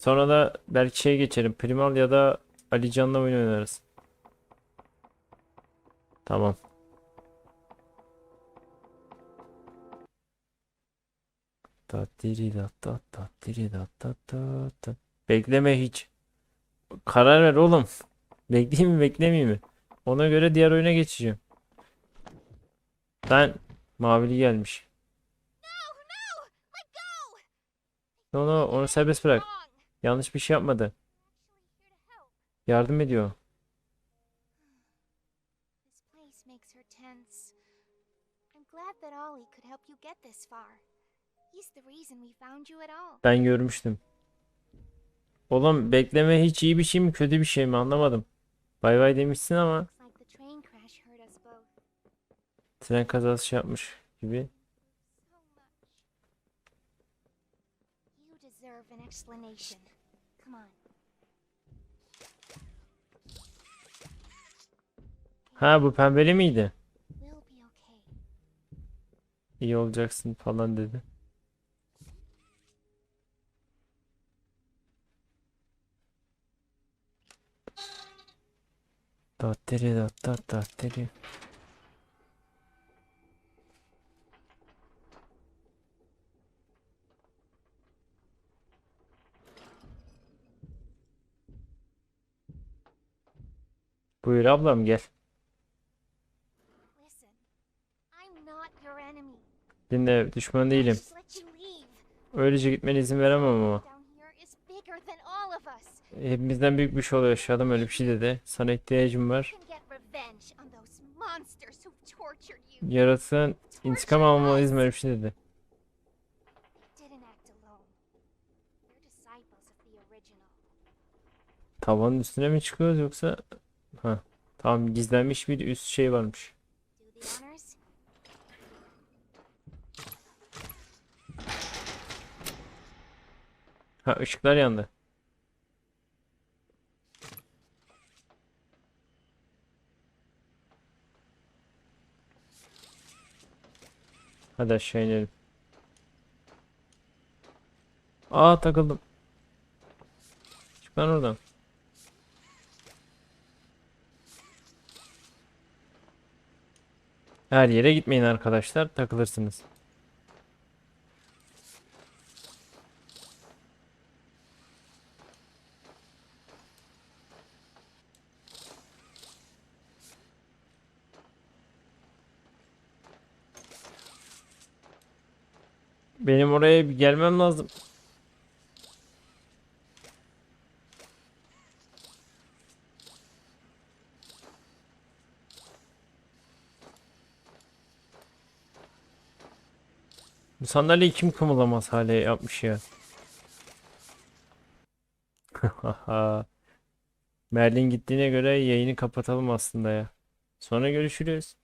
Sonra da belki şeye geçerim. Primal ya da Ali Can'la oyun oynarız. Tamam. Bekleme hiç. Karar ver oğlum. Bekleyeyim mi beklemeyeyim mi? Ona göre diğer oyuna geçeceğim. Ben mavili gelmiş. No no onu serbest bırak. Yanlış bir şey yapmadı. Yardım ediyor. Ben görmüştüm. Oğlum bekleme hiç iyi bir şey mi kötü bir şey mi anlamadım. Bay bay demişsin ama tren kazası şey yapmış gibi. You deserve an explanation. Ha bu pembeli miydi? İyi olacaksın falan dedi. Datteri dattat datteri. Buyur ablam gel. Dinle düşman değilim. Öylece gitmene izin veremem ama. Hepimizden büyük bir şey oluyor. Adam öyle bir şey dedi. Sana ihtiyacım var. Yaratığın intikam almalıyız öyle bir şey dedi. Tavanın üstüne mi çıkıyoruz yoksa? Ha. Tamam gizlenmiş bir üst şey varmış. Ha ışıklar yandı. Hadi aşağı inelim. Aa takıldım. Çık lan oradan. Her yere gitmeyin arkadaşlar, takılırsınız. Benim oraya gelmem lazım. Bu sandalyeyi kim kımılamaz hale yapmış ya. Merlin gittiğine göre yayını kapatalım aslında ya. Sonra görüşürüz.